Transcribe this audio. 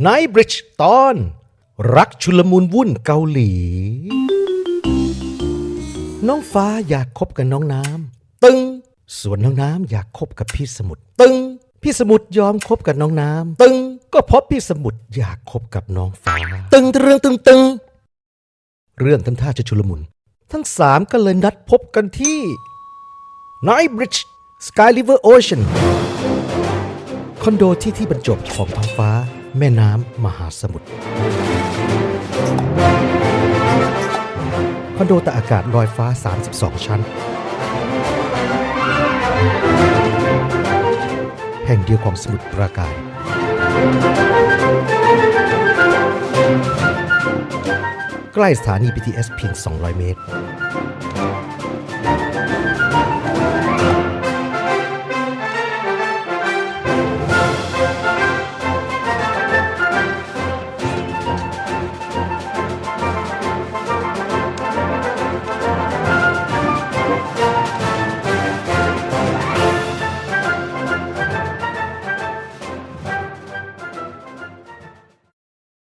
ไนบริดจ์ตอน รักชุลมุนวุ่นเกาหลี น้องฟ้าอยากคบกับน้องน้ำตึง ส่วนน้องน้ำอยากคบกับพี่สมุทรตึง พี่สมุทรยอมคบกับน้องน้ำตึง ก็เพราะพี่สมุทรอยากคบกับน้องฟ้า ตึงเรื่องตึงตึงเรื่องทำท่าจะชุลมุน ทั้งสามก็เลยนัดพบกันที่ Night Bridge Sky River Ocean คอนโดที่ที่บรรจบของท้องฟ้า แม่น้ำมหาสมุทรคอนโดตากอากาศลอยฟ้า 32 ชั้น แห่งเดียวของสมุทรปราการ ใกล้สถานี BTS เพียง 200 เมตร